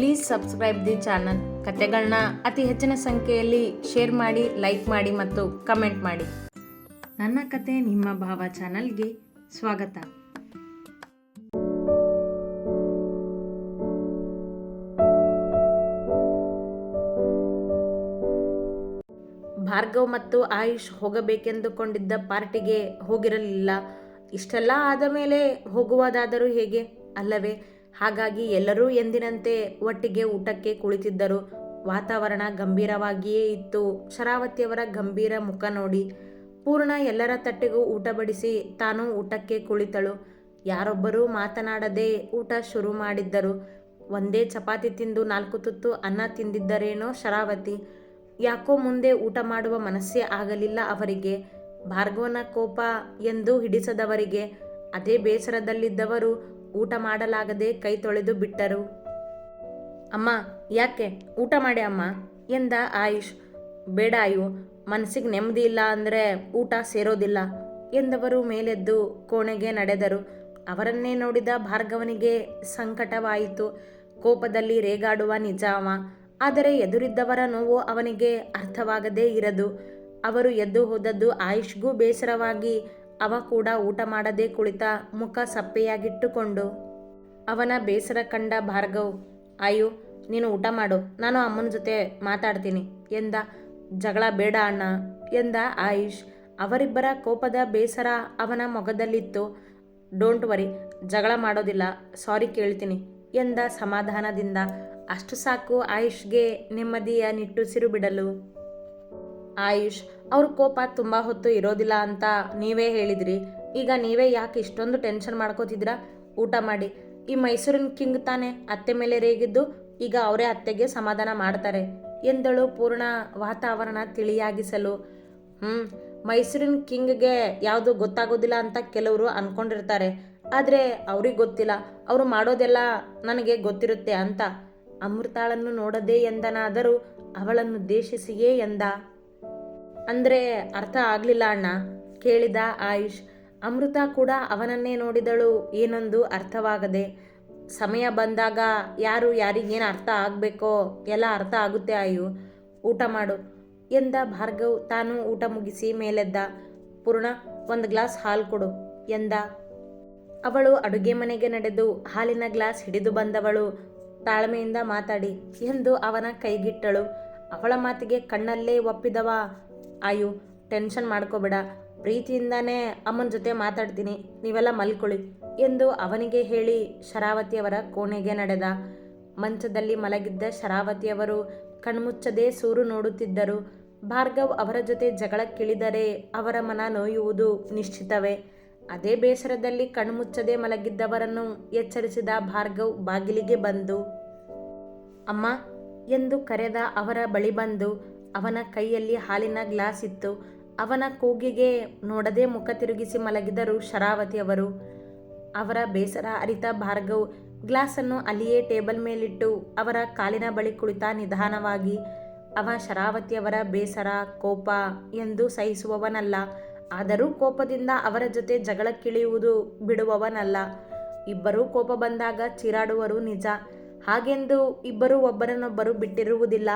Please subscribe the channel ಕತೆಗಳನ್ನ ಅತಿ ಹೆಚ್ಚಿನ ಸಂಖ್ಯೆಯಲ್ಲಿ ಶೇರ್ ಮಾಡಿ ಲೈಕ್ ಮಾಡಿ ಮತ್ತು ಕಮೆಂಟ್ ಮಾಡಿ. ನನ್ನ ಕತೆ ನಿಮ್ಮ ಭಾವ ಚಾನಲ್ಗೆ ಸ್ವಾಗತ. ಭಾರ್ಗವ್ ಮತ್ತು ಆಯುಷ್ ಹೋಗಬೇಕೆಂದುಕೊಂಡಿದ್ದ ಪಾರ್ಟಿಗೆ ಹೋಗಿರಲಿಲ್ಲ. ಇಷ್ಟೆಲ್ಲ ಆದ ಮೇಲೆ ಹೋಗುವುದಾದರೂ ಹೇಗೆ? ಅಲ್ಲವೇ ಹಾಗಾಗಿ ಎಲ್ಲರೂ ಎಂದಿನಂತೆ ಒಟ್ಟಿಗೆ ಊಟಕ್ಕೆ ಕುಳಿತಿದ್ದರು. ವಾತಾವರಣ ಗಂಭೀರವಾಗಿಯೇ ಇತ್ತು. ಶರಾವತಿಯವರ ಗಂಭೀರ ಮುಖ ನೋಡಿ ಪೂರ್ಣ ಎಲ್ಲರ ತಟ್ಟೆಗೂ ಊಟ ಬಡಿಸಿ ತಾನು ಊಟಕ್ಕೆ ಕುಳಿತಳು. ಯಾರೊಬ್ಬರೂ ಮಾತನಾಡದೆ ಊಟ ಶುರು ಮಾಡಿದ್ದರು. ಒಂದೇ ಚಪಾತಿ ತಿಂದು ನಾಲ್ಕು ತುತ್ತು ಅನ್ನ ತಿಂದಿದ್ದರೇನೋ ಶರಾವತಿ. ಯಾಕೋ ಮುಂದೆ ಊಟ ಮಾಡುವ ಮನಸ್ಸೇ ಆಗಲಿಲ್ಲ ಅವರಿಗೆ. ಭಾರ್ಗವನ ಕೋಪ ಎಂದು ಹಿಡಿಸದವರಿಗೆ. ಅದೇ ಬೇಸರದಲ್ಲಿದ್ದವರು ಊಟ ಮಾಡಲಾಗದೆ ಕೈ ತೊಳೆದು ಬಿಟ್ಟರು. ಅಮ್ಮ, ಯಾಕೆ? ಊಟ ಮಾಡಿ ಅಮ್ಮ, ಎಂದ ಆಯುಷ್. ಬೇಡ ಅಯ್ಯೋ, ಮನಸ್ಸಿಗೆ ನೆಮ್ಮದಿ ಇಲ್ಲ ಅಂದರೆ ಊಟ ಸೇರೋದಿಲ್ಲ ಎಂದವರು ಮೇಲೆದ್ದು ಕೋಣೆಗೆ ನಡೆದರು. ಅವರನ್ನೇ ನೋಡಿದ ಭಾರ್ಗವನಿಗೆ ಸಂಕಟವಾಯಿತು. ಕೋಪದಲ್ಲಿ ರೇಗಾಡುವ ನಿಜಾಮ ಆದರೆ ಎದುರಿದ್ದವರ ನೋವು ಅವನಿಗೆ ಅರ್ಥವಾಗದೇ ಇರದು. ಅವರು ಎದ್ದು ಹೋದದ್ದು ಆಯುಷ್ಗೂ ಬೇಸರವಾಗಿ ಅವ ಕೂಡ ಊಟ ಮಾಡದೆ ಕುಳಿತ ಮುಖ ಸಪ್ಪೆಯಾಗಿಟ್ಟುಕೊಂಡು, ಅವನ ಬೇಸರ ಕಂಡ ಭಾರ್ಗವ್, ಅಯ್ಯೋ, ನೀನು ಊಟ ಮಾಡು, ನಾನು ಅಮ್ಮನ ಜೊತೆ ಮಾತಾಡ್ತೀನಿ ಎಂದ. ಜಗಳ ಬೇಡ ಅಣ್ಣ ಎಂದ ಆಯುಷ್. ಅವರಿಬ್ಬರ ಕೋಪದ ಬೇಸರ ಅವನ ಮೊಗದಲ್ಲಿತ್ತು. ಡೋಂಟ್ ವರಿ, ಜಗಳ ಮಾಡೋದಿಲ್ಲ, ಸಾರಿ ಕೇಳ್ತೀನಿ ಎಂದ ಸಮಾಧಾನದಿಂದ. ಅಷ್ಟು ಸಾಕು ಆಯುಷ್ಗೆ ನೆಮ್ಮದಿಯ ನಿಟ್ಟುಸಿರು ಬಿಡಲು ಆಯುಷ್ ಅವ್ರ ಕೋಪ ತುಂಬ ಹೊತ್ತು ಇರೋದಿಲ್ಲ ಅಂತ ನೀವೇ ಹೇಳಿದ್ರಿ. ಈಗ ನೀವೇ ಯಾಕೆ ಇಷ್ಟೊಂದು ಟೆನ್ಷನ್ ಮಾಡ್ಕೋತಿದ್ದೀರಾ? ಊಟ ಮಾಡಿ. ಈ ಮೈಸೂರಿನ ಕಿಂಗ್ ತಾನೆ, ಅತ್ತೆ ಮೇಲೆ ರೇಗಿದ್ದು ಈಗ ಅವರೇ ಅತ್ತೆಗೆ ಸಮಾಧಾನ ಮಾಡ್ತಾರೆ. ಎಂದಳು ಪೂರ್ಣ ವಾತಾವರಣ ತಿಳಿಯಾಗಿಸಲು. ಹ್ಞೂ ಮೈಸೂರಿನ ಕಿಂಗ್ಗೆ ಯಾವುದು ಗೊತ್ತಾಗೋದಿಲ್ಲ ಅಂತ ಕೆಲವರು ಅಂದ್ಕೊಂಡಿರ್ತಾರೆ ಆದರೆ ಅವ್ರಿಗೆ ಗೊತ್ತಿಲ್ಲ. ಅವರು ಮಾಡೋದೆಲ್ಲ ನನಗೆ ಗೊತ್ತಿರುತ್ತೆ ಅಂತ. ಅಮೃತಾಳನ್ನು ನೋಡದೆ ಎಂದನಾದರೂ ಅವಳನ್ನು ದೇಶಿಸಿಯೇ ಎಂದ. ಅಂದರೆ ಅರ್ಥ ಆಗಲಿಲ್ಲ ಅಣ್ಣ. ಕೇಳಿದ ಆಯುಷ್, ಅಮೃತ ಕೂಡ ಅವನನ್ನೇ ನೋಡಿದಳು. ಏನೊಂದು ಅರ್ಥವಾಗದೆ. ಸಮಯ ಬಂದಾಗ ಯಾರು ಯಾರಿಗೇನು ಅರ್ಥ ಆಗಬೇಕೋ ಎಲ್ಲ ಅರ್ಥ ಆಗುತ್ತೆ ಆಯು. ಊಟ ಮಾಡು ಎಂದ ಭಾರ್ಗವ್ ತಾನು ಊಟ ಮುಗಿಸಿ ಮೇಲೆದ್ದ. ಪೂರ್ಣ, ಒಂದು ಗ್ಲಾಸ್ ಹಾಲು ಕೊಡು ಎಂದ. ಅವಳು ಅಡುಗೆ ಮನೆಗೆ ನಡೆದು ಹಾಲಿನ ಗ್ಲಾಸ್ ಹಿಡಿದು ಬಂದವಳು. ತಾಳ್ಮೆಯಿಂದ ಮಾತಾಡಿ ಎಂದು ಅವನ ಕೈಗಿಟ್ಟಳು. ಅವಳ ಮಾತಿಗೆ ಕಣ್ಣಲ್ಲೇ ಒಪ್ಪಿದವ. ಆಯು ಟೆನ್ಷನ್ ಮಾಡ್ಕೋಬೇಡ. ಪ್ರೀತಿಯಿಂದಾನೇ ಅಮ್ಮನ ಜೊತೆ ಮಾತಾಡ್ತೀನಿ. ನೀವೆಲ್ಲ ಮಲ್ಕೊಳ್ಳಿ ಎಂದು ಅವನಿಗೆ ಹೇಳಿ ಶರಾವತಿಯವರ ಕೋಣೆಗೆ ನಡೆದ. ಮಂಚದಲ್ಲಿ ಮಲಗಿದ್ದ ಶರಾವತಿಯವರು ಕಣ್ಮುಚ್ಚದೆ ಸೂರು ನೋಡುತ್ತಿದ್ದರು. ಭಾರ್ಗವ್ ಅವರ ಜೊತೆ ಜಗಳಕ್ಕಿಳಿದರೆ ಅವರ ಮನ ನೋಯುವುದು ನಿಶ್ಚಿತವೇ. ಅದೇ ಬೇಸರದಲ್ಲಿ ಕಣ್ಮುಚ್ಚದೆ ಮಲಗಿದ್ದವರನ್ನು ಎಚ್ಚರಿಸಿದ ಭಾರ್ಗವ್ ಬಾಗಿಲಿಗೆ ಬಂದು, ಅಮ್ಮ ಎಂದು ಕರೆದ ಅವರ ಬಳಿ ಬಂದು ಅವನ ಕೈಯಲ್ಲಿ ಹಾಲಿನ ಗ್ಲಾಸ್ ಇತ್ತು. ಅವನ ಕೂಗಿಗೆ ನೋಡದೆ ಮುಖ ತಿರುಗಿಸಿ ಮಲಗಿದರು ಶರಾವತಿಯವರು ಅವರ. ಬೇಸರ ಅರಿತ ಭಾರ್ಗವ್ ಗ್ಲಾಸನ್ನು ಅಲ್ಲಿಯೇ ಟೇಬಲ್ ಮೇಲಿಟ್ಟು ಅವರ ಕಾಲಿನ ಬಳಿ ಕುಳಿತ ನಿಧಾನವಾಗಿ. ಅವ ಶರಾವತಿಯವರ ಬೇಸರ, ಕೋಪ ಎಂದು ಸಹಿಸುವವನಲ್ಲ. ಆದರೂ ಕೋಪದಿಂದ ಅವರ ಜೊತೆ ಜಗಳಕ್ಕಿಳಿಯುವುದು ಬಿಡುವವನಲ್ಲ. ಇಬ್ಬರೂ ಕೋಪ ಬಂದಾಗ ಚೀರಾಡುವರು ನಿಜ. ಹಾಗೆಂದು ಇಬ್ಬರು ಒಬ್ಬರನ್ನೊಬ್ಬರು ಬಿಟ್ಟಿರುವುದಿಲ್ಲ.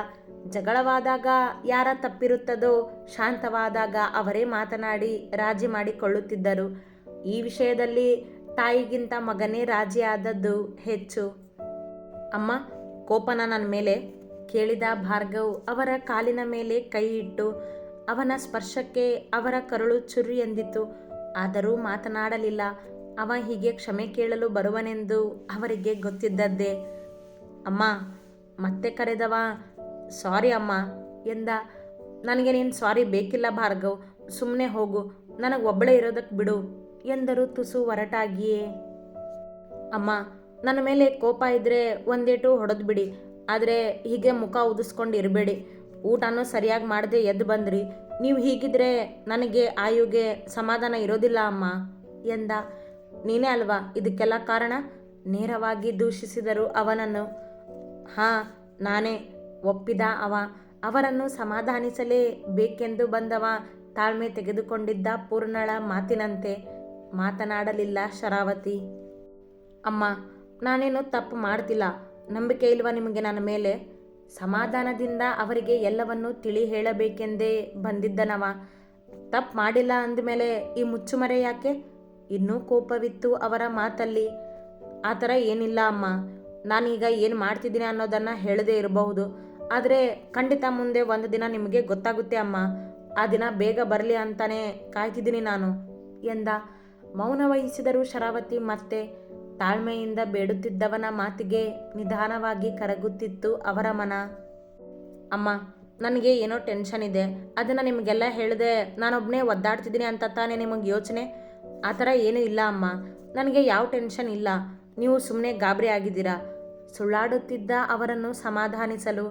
ಜಗಳವಾದಾಗ ಯಾರ ತಪ್ಪಿರುತ್ತದೋ ಶಾಂತವಾದಾಗ ಅವರೇ ಮಾತನಾಡಿ ರಾಜಿ ಮಾಡಿಕೊಳ್ಳುತ್ತಿದ್ದರು. ಈ ವಿಷಯದಲ್ಲಿ ತಾಯಿಗಿಂತ ಮಗನೇ ರಾಜಿಯಾದದ್ದು ಹೆಚ್ಚು. ಅಮ್ಮ, ಕೋಪನ ನನ್ನ ಮೇಲೆ? ಕೇಳಿದ ಭಾರ್ಗವ್ ಅವರ ಕಾಲಿನ ಮೇಲೆ ಕೈ ಇಟ್ಟು, ಅವನ ಸ್ಪರ್ಶಕ್ಕೆ ಅವರ ಕರುಳು ಚುರು ಎಂದಿತು ಆದರೂ ಮಾತನಾಡಲಿಲ್ಲ. ಅವ ಹೀಗೆ ಕ್ಷಮೆ ಕೇಳಲು ಬರುವನೆಂದು ಅವರಿಗೆ ಗೊತ್ತಿದ್ದದ್ದೇ. ಅಮ್ಮ, ಮತ್ತೆ ಕರೆದವ ಸಾರಿ ಅಮ್ಮ. ಎಂದ, ನನಗೆ ನೀನು ಸಾರಿ ಬೇಕಿಲ್ಲ ಭಾರ್ಗವ್. ಸುಮ್ಮನೆ ಹೋಗು. ನನಗೆ ಒಬ್ಬಳೇ ಇರೋದಕ್ಕೆ ಬಿಡು. ಎಂದರು ತುಸು ಒರಟಾಗಿಯೇ. ಅಮ್ಮ, ನನ್ನ ಮೇಲೆ ಕೋಪ ಇದ್ದರೆ ಒಂದೇಟು ಹೊಡೆದು ಬಿಡಿ. ಆದರೆ ಹೀಗೆ ಮುಖ ಉದಿಸ್ಕೊಂಡು ಇರಬೇಡಿ. ಊಟನೂ ಸರಿಯಾಗಿ ಮಾಡದೆ ಎದ್ದು ಬಂದ್ರಿ. ನೀವು ಹೀಗಿದ್ರೆ ನನಗೆ ಆಯುಗೆ ಸಮಾಧಾನ ಇರೋದಿಲ್ಲ ಅಮ್ಮ. ಎಂದ, ನೀನೇ ಅಲ್ವಾ ಇದಕ್ಕೆಲ್ಲ ಕಾರಣ? ನೇರವಾಗಿ ದೂಷಿಸಿದರು ಅವನನ್ನು. ಹಾಂ, ನಾನೇ. ಒಪ್ಪಿದ ಅವ. ಅವರನ್ನು ಸಮಾಧಾನಿಸಲೇ ಬೇಕೆಂದು ಬಂದವ. ತಾಳ್ಮೆ ತೆಗೆದುಕೊಂಡಿದ್ದ ಪೂರ್ಣಳ ಮಾತಿನಂತೆ ಮಾತನಾಡಲಿಲ್ಲ ಶರಾವತಿ. ಅಮ್ಮ, ನಾನೇನು ತಪ್ಪು ಮಾಡ್ತಿಲ್ಲ. ನಂಬಿಕೆ ಇಲ್ವಾ ನಿಮಗೆ ನನ್ನ ಮೇಲೆ? ಸಮಾಧಾನದಿಂದ ಅವರಿಗೆ ಎಲ್ಲವನ್ನು ತಿಳಿ ಹೇಳಬೇಕೆಂದೇ ಬಂದಿದ್ದನವ. ತಪ್ಪು ಮಾಡಿಲ್ಲ ಅಂದಮೇಲೆ ಈ ಮುಚ್ಚುಮರೆ ಯಾಕೆ? ಇನ್ನೂ ಕೋಪವಿತ್ತು ಅವರ ಮಾತಲ್ಲಿ. ಆ ಥರ ಏನಿಲ್ಲ ಅಮ್ಮ. ನಾನೀಗ ಏನು ಮಾಡ್ತಿದ್ದೀನಿ ಅನ್ನೋದನ್ನು ಹೇಳದೇ ಇರಬಹುದು. ಆದರೆ ಖಂಡಿತ ಮುಂದೆ ಒಂದು ದಿನ ನಿಮಗೆ ಗೊತ್ತಾಗುತ್ತೆ ಅಮ್ಮ. ಆ ದಿನ ಬೇಗ ಬರಲಿ ಅಂತಾನೆ ಕಾಯ್ತಿದ್ದೀನಿ ನಾನು ಎಂದ. ಮೌನ ವಹಿಸಿದರು ಶರಾವತಿ ಮತ್ತೆ ತಾಳ್ಮೆಯಿಂದ ಬೇಡುತ್ತಿದ್ದವನ ಮಾತಿಗೆ ನಿಧಾನವಾಗಿ ಕರಗುತ್ತಿತ್ತು ಅವರ ಮನ. ಅಮ್ಮ, ನನಗೆ ಏನೋ ಟೆನ್ಷನ್ ಇದೆ. ಅದನ್ನು ನಿಮಗೆಲ್ಲ ಹೇಳಿದೆ ನಾನೊಬ್ಬನೇ ಒದ್ದಾಡ್ತಿದ್ದೀನಿ ಅಂತ ತಾನೇ ನಿಮಗೆ ಯೋಚನೆ? ಆ ಥರ ಏನೂ ಇಲ್ಲ ಅಮ್ಮ. ನನಗೆ ಯಾವ ಟೆನ್ಷನ್ ಇಲ್ಲ. ನೀವು ಸುಮ್ಮನೆ ಗಾಬರಿ ಆಗಿದ್ದೀರಾ. ಸುಳ್ಳಾಡುತ್ತಿದ್ದ ಅವರನ್ನು ಸಮಾಧಾನಿಸಲು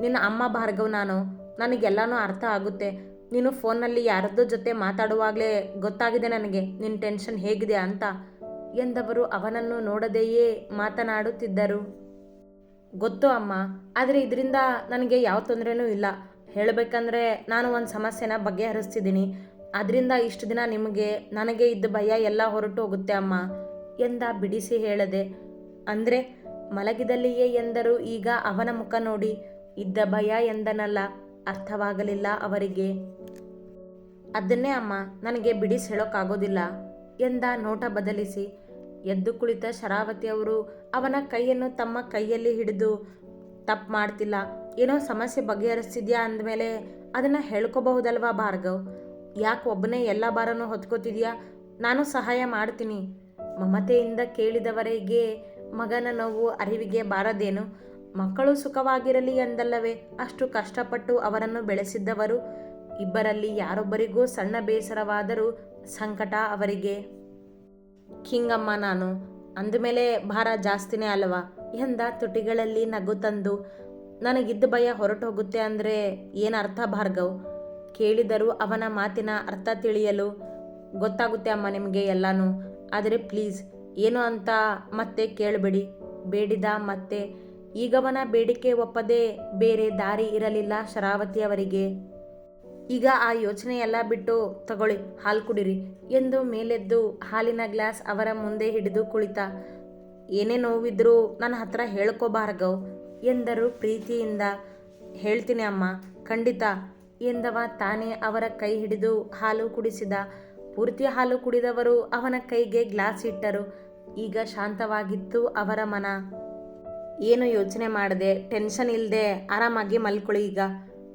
ನಿನ್ನ ಅಮ್ಮ ಭಾರ್ಗವ್ ನಾನು. ನನಗೆಲ್ಲನೂ ಅರ್ಥ ಆಗುತ್ತೆ. ನೀನು ಫೋನಲ್ಲಿ ಯಾರದ್ದೋ ಜೊತೆ ಮಾತಾಡುವಾಗಲೇ ಗೊತ್ತಾಗಿದೆ ನನಗೆ. ನಿನ್ನ ಟೆನ್ಷನ್ ಹೇಗಿದೆ ಅಂತ. ಎಂದವರು ಅವನನ್ನು ನೋಡದೆಯೇ ಮಾತನಾಡುತ್ತಿದ್ದರು. ಗೊತ್ತು ಅಮ್ಮ, ಆದರೆ ಇದರಿಂದ ನನಗೆ ಯಾವ ತೊಂದರೆನೂ ಇಲ್ಲ. ಹೇಳಬೇಕಂದ್ರೆ ನಾನು ಒಂದು ಸಮಸ್ಯೆನ ಬಗೆಹರಿಸ್ತಿದ್ದೀನಿ. ಅದರಿಂದ ಇಷ್ಟು ದಿನ ನಿಮಗೆ ನನಗೆ ಇದ್ದ ಭಯ ಎಲ್ಲ ಹೊರಟು ಹೋಗುತ್ತೆ ಅಮ್ಮ, ಎಂದ ಬಿಡಿಸಿ ಹೇಳದೆ. ಅಂದರೆ ಮಲಗಿದಲ್ಲಿಯೇ ಎಂದರು ಈಗ ಅವನ ಮುಖ ನೋಡಿ. ಇದ್ದ ಭಯ ಎಂದನಲ್ಲ, ಅರ್ಥವಾಗಲಿಲ್ಲ ಅವರಿಗೆ. ಅದನ್ನೇ ಅಮ್ಮ, ನನಗೆ ಬಿಡಿಸಿ ಹೇಳೋಕ್ಕಾಗೋದಿಲ್ಲ ಎಂದ ನೋಟ ಬದಲಿಸಿ. ಎದ್ದು ಕುಳಿತ ಶರಾವತಿಯವರು ಅವನ ಕೈಯನ್ನು ತಮ್ಮ ಕೈಯಲ್ಲಿ ಹಿಡಿದು ತಪ್ಪು ಮಾಡ್ತಿಲ್ಲ, ಏನೋ ಸಮಸ್ಯೆ ಬಗೆಹರಿಸ್ತಿದ್ಯಾ ಅಂದಮೇಲೆ ಅದನ್ನು ಹೇಳ್ಕೋಬಹುದಲ್ವಾ ಭಾರ್ಗವ್? ಯಾಕೆ ಒಬ್ಬನೇ ಎಲ್ಲ ಬಾರನು ಹೊತ್ಕೋತಿದ್ಯಾ? ನಾನು ಸಹಾಯ ಮಾಡ್ತೀನಿ. ಮಮತೆಯಿಂದ ಕೇಳಿದವರಿಗೆ ಮಗನ ನೋವು, ಅರಿವಿಗೆ ಬಾರದೇನು? ಮಕ್ಕಳು ಸುಖವಾಗಿರಲಿ ಎಂದಲ್ಲವೇ? ಅಷ್ಟು ಕಷ್ಟಪಟ್ಟು ಅವರನ್ನು ಬೆಳೆಸಿದ್ದವರು ಇಬ್ಬರಲ್ಲಿ ಯಾರೊಬ್ಬರಿಗೂ ಸಣ್ಣ ಬೇಸರವಾದರೂ ಸಂಕಟ ಅವರಿಗೆ. ಕಿಂಗಮ್ಮ ನಾನು, ಅಂದಮೇಲೆ ಭಾರ ಜಾಸ್ತಿನೇ ಅಲ್ವಾ? ಎಂದ ತುಟಿಗಳಲ್ಲಿ ನಗು ತಂದು, ನನಗಿದ್ದ ಭಯ ಹೊರಟು ಹೋಗುತ್ತೆ ಅಂದರೆ ಅರ್ಥ ಭಾರ್ಗವ್? ಕೇಳಿದರೂ ಅವನ ಮಾತಿನ ಅರ್ಥ ತಿಳಿಯಲು ಗೊತ್ತಾಗುತ್ತೆ ಅಮ್ಮ ನಿಮಗೆ ಎಲ್ಲನೂ. ಆದರೆ ಪ್ಲೀಸ್, ಏನು ಅಂತ ಮತ್ತೆ ಕೇಳಬೇಡಿ. ಬೇಡಿದ ಮತ್ತೆ ಈಗವನ ಬೇಡಿಕೆ ಒಪ್ಪದೆ ಬೇರೆ ದಾರಿ ಇರಲಿಲ್ಲ ಶರಾವತಿ ಅವರಿಗೆ. ಈಗ ಆ ಯೋಚನೆಯೆಲ್ಲ ಬಿಟ್ಟು ತಗೊಳ್ಳಿ, ಹಾಲು ಕುಡಿರಿ ಎಂದು ಮೇಲೆದ್ದು ಹಾಲಿನ ಗ್ಲಾಸ್ ಅವರ ಮುಂದೆ ಹಿಡಿದು ಕುಳಿತ. ಏನೇ ನೋವಿದ್ರೂ ನನ್ನ ಹತ್ರ ಹೇಳ್ಕೋ ಎಂದರು ಪ್ರೀತಿಯಿಂದ. ಹೇಳ್ತೀನಿ ಅಮ್ಮ, ಖಂಡಿತ ಎಂದವ ತಾನೇ ಅವರ ಕೈ ಹಿಡಿದು ಹಾಲು ಕುಡಿಸಿದ. ಪೂರ್ತಿ ಹಾಲು ಕುಡಿದವರು ಅವನ ಕೈಗೆ ಗ್ಲಾಸ್ ಇಟ್ಟರು. ಈಗ ಶಾಂತವಾಗಿತ್ತು ಅವರ ಮನ. ಏನು ಯೋಚನೆ ಮಾಡದೆ ಟೆನ್ಷನ್ ಇಲ್ಲದೆ ಆರಾಮಾಗಿ ಮಲ್ಕೊಳ್ಳಿ ಈಗ,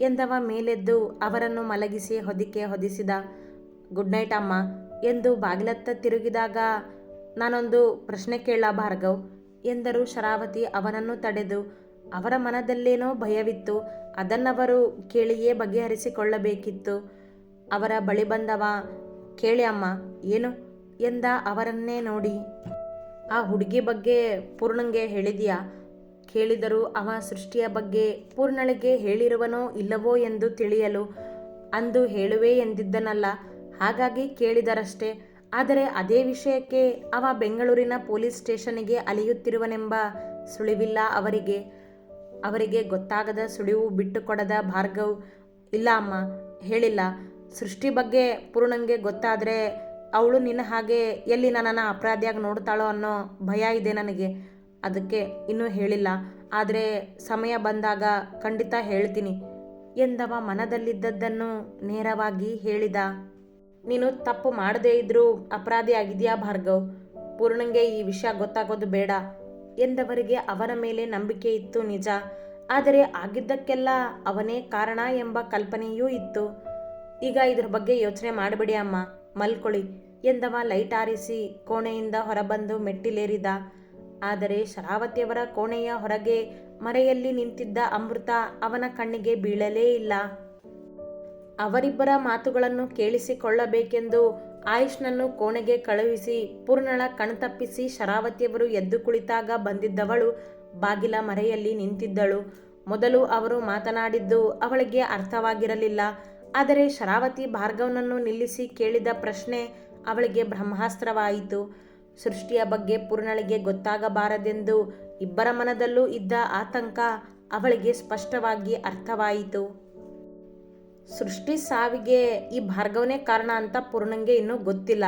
ಎಂದವ ಮೇಲೆದ್ದು ಅವರನ್ನು ಮಲಗಿಸಿ ಹೊದಿಕೆ ಹೊದಿಸಿದ ಗುಡ್ ನೈಟ್ ಅಮ್ಮ, ಎಂದು ಬಾಗಿಲತ್ತ ತಿರುಗಿದಾಗ, ನಾನೊಂದು ಪ್ರಶ್ನೆ ಕೇಳ ಭಾರ್ಗವ್, ಎಂದರು ಶರಾವತಿ ಅವನನ್ನು ತಡೆದು. ಅವರ ಮನದಲ್ಲೇನೋ ಭಯವಿತ್ತು, ಅದನ್ನವರು ಕೇಳಿಯೇ ಬಗೆಹರಿಸಿಕೊಳ್ಳಬೇಕಿತ್ತು. ಅವರ ಬಳಿ ಬಂದವ, ಕೇಳಿ ಅಮ್ಮ, ಏನು? ಎಂದ ಅವರನ್ನೇ ನೋಡಿ. ಆ ಹುಡುಗಿ ಬಗ್ಗೆ ಪೂರ್ಣಂಗೆ ಹೇಳಿದೀಯಾ? ಕೇಳಿದರು ಅವ ಸೃಷ್ಟಿಯ ಬಗ್ಗೆ ಪೂರ್ಣಳಿಗೆ ಹೇಳಿರುವನೋ ಇಲ್ಲವೋ ಎಂದು ತಿಳಿಯಲು ಅಂದು ಹೇಳುವೆ ಎಂದಿದ್ದನಲ್ಲ. ಹಾಗಾಗಿ ಕೇಳಿದರಷ್ಟೇ. ಆದರೆ ಅದೇ ವಿಷಯಕ್ಕೆ ಅವ ಬೆಂಗಳೂರಿನ ಪೊಲೀಸ್ ಸ್ಟೇಷನ್ಗೆ ಅಲಿಯುತ್ತಿರುವನೆಂಬ ಸುಳಿವಿಲ್ಲ ಅವರಿಗೆ. ಅವರಿಗೆ ಗೊತ್ತಾಗದ ಸುಳಿವು ಬಿಟ್ಟುಕೊಡದ ಭಾರ್ಗವ್, ಇಲ್ಲ ಅಮ್ಮ, ಹೇಳಿಲ್ಲ. ಸೃಷ್ಟಿ ಬಗ್ಗೆ ಪೂರ್ಣಂಗೆ ಗೊತ್ತಾದರೆ ಅವಳು ನಿನ್ನ ಹಾಗೆ ಎಲ್ಲಿ ನನ್ನನ್ನು ಅಪರಾಧಿಯಾಗಿ ನೋಡ್ತಾಳೋ ಅನ್ನೋ ಭಯ ಇದೆ ನನಗೆ. ಅದಕ್ಕೆ ಇನ್ನೂ ಹೇಳಿಲ್ಲ. ಆದರೆ ಸಮಯ ಬಂದಾಗ ಖಂಡಿತ ಹೇಳ್ತೀನಿ. ಎಂದವ ಮನದಲ್ಲಿದ್ದದ್ದನ್ನು ನೇರವಾಗಿ ಹೇಳಿದ. ನೀನು ತಪ್ಪು ಮಾಡದೇ ಇದ್ರೂ ಅಪರಾಧಿ ಆಗಿದೆಯಾ ಭಾರ್ಗವ್? ಪೂರ್ಣಂಗೆ ಈ ವಿಷಯ ಗೊತ್ತಾಗೋದು ಬೇಡ ಎಂದವರಿಗೆ ಅವನ ಮೇಲೆ ನಂಬಿಕೆ ಇತ್ತು ನಿಜ. ಆದರೆ ಆಗಿದ್ದಕ್ಕೆಲ್ಲ ಅವನೇ ಕಾರಣ ಎಂಬ ಕಲ್ಪನೆಯೂ ಇತ್ತು. ಈಗ ಇದ್ರ ಬಗ್ಗೆ ಯೋಚನೆ ಮಾಡಬೇಡಿ ಅಮ್ಮ, ಮಲ್ಕೊಳ್ಳಿ ಎಂದವ ಲೈಟ್ ಆರಿಸಿ ಕೋಣೆಯಿಂದ ಹೊರಬಂದು ಮೆಟ್ಟಿಲೇರಿದ. ಆದರೆ ಶರಾವತಿಯವರ ಕೋಣೆಯ ಹೊರಗೆ ಮರೆಯಲ್ಲಿ ನಿಂತಿದ್ದ ಅಮೃತ ಅವನ ಕಣ್ಣಿಗೆ ಬೀಳಲೇ ಇಲ್ಲ. ಅವರಿಬ್ಬರ ಮಾತುಗಳನ್ನು ಕೇಳಿಸಿಕೊಳ್ಳಬೇಕೆಂದು ಆಯುಷ್ನನ್ನು ಕೋಣೆಗೆ ಕಳುಹಿಸಿ ಪೂರ್ಣಳ ಕಣ್ತಪ್ಪಿಸಿ ಶರಾವತಿಯವರು ಎದ್ದು ಕುಳಿತಾಗ ಬಂದಿದ್ದವಳು ಬಾಗಿಲ ಮರೆಯಲ್ಲಿ ನಿಂತಿದ್ದಳು. ಮೊದಲು ಅವರು ಮಾತನಾಡಿದ್ದು ಅವಳಿಗೆ ಅರ್ಥವಾಗಿರಲಿಲ್ಲ. ಆದರೆ ಶರಾವತಿ ಭಾರ್ಗವನನ್ನು ನಿಲ್ಲಿಸಿ ಕೇಳಿದ ಪ್ರಶ್ನೆ ಅವಳಿಗೆ ಬ್ರಹ್ಮಾಸ್ತ್ರವಾಯಿತು. ಸೃಷ್ಟಿಯ ಬಗ್ಗೆ ಪೂರ್ಣಳಿಗೆ ಗೊತ್ತಾಗಬಾರದೆಂದು ಇಬ್ಬರ ಮನದಲ್ಲೂ ಇದ್ದ ಆತಂಕ ಅವಳಿಗೆ ಸ್ಪಷ್ಟವಾಗಿ ಅರ್ಥವಾಯಿತು. ಸೃಷ್ಟಿ ಸಾವಿಗೆ ಈ ಭಾರ್ಗವನೇ ಕಾರಣ ಅಂತ ಪೂರ್ಣಂಗೆ ಇನ್ನೂ ಗೊತ್ತಿಲ್ಲ.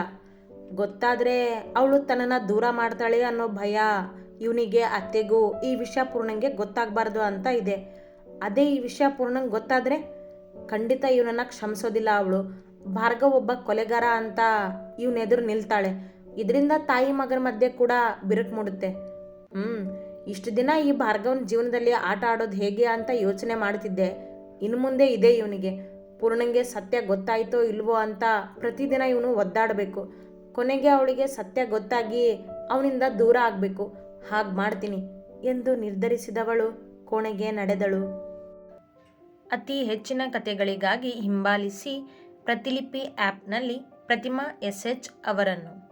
ಗೊತ್ತಾದರೆ ಅವಳು ತನ್ನನ್ನು ದೂರ ಮಾಡ್ತಾಳೆ ಅನ್ನೋ ಭಯ ಇವನಿಗೆ, ಅತ್ತೆಗೂ ಈ ವಿಷಯ ಪೂರ್ಣಂಗೆ ಗೊತ್ತಾಗಬಾರ್ದು ಅಂತ ಇದೆ. ಅದೇ ಈ ವಿಷಯ ಪೂರ್ಣಂಗೆ ಗೊತ್ತಾದರೆ ಖಂಡಿತ ಇವನನ್ನ ಕ್ಷಮಿಸೋದಿಲ್ಲ ಅವಳು. ಭಾರ್ಗವ್ ಒಬ್ಬ ಕೊಲೆಗಾರ ಅಂತ ಇವನೆದುರು ನಿಲ್ತಾಳೆ. ಇದರಿಂದ ತಾಯಿ ಮಗನ ಮಧ್ಯೆ ಕೂಡ ಬಿರುಕು ಮೂಡುತ್ತೆ. ಹ್ಮ್, ಇಷ್ಟು ದಿನ ಈ ಭಾರ್ಗವನ ಜೀವನದಲ್ಲಿ ಆಟ ಆಡೋದು ಹೇಗೆ ಅಂತ ಯೋಚನೆ ಮಾಡ್ತಿದ್ದೆ. ಇನ್ನು ಮುಂದೆ ಇದೆ ಇವನಿಗೆ. ಪೂರ್ಣಂಗೆ ಸತ್ಯ ಗೊತ್ತಾಯ್ತೋ ಇಲ್ವೋ ಅಂತ ಪ್ರತಿದಿನ ಇವನು ಒದ್ದಾಡಬೇಕು. ಕೊನೆಗೆ ಅವಳಿಗೆ ಸತ್ಯ ಗೊತ್ತಾಗಿ ಅವನಿಂದ ದೂರ ಆಗಬೇಕು. ಹಾಗೆ ಮಾಡ್ತೀನಿ ಎಂದು ನಿರ್ಧರಿಸಿದವಳು, ಕೋಣೆಗೆ ನಡೆದಳು. ಅತಿ ಹೆಚ್ಚಿನ ಕಥೆಗಳಿಗಾಗಿ ಹಿಂಬಾಲಿಸಿ ಪ್ರತಿಲಿಪಿ ಆ್ಯಪ್ನಲ್ಲಿ ಪ್ರತಿಮಾ ಎಸ್ ಎಚ್ ಅವರನ್ನು.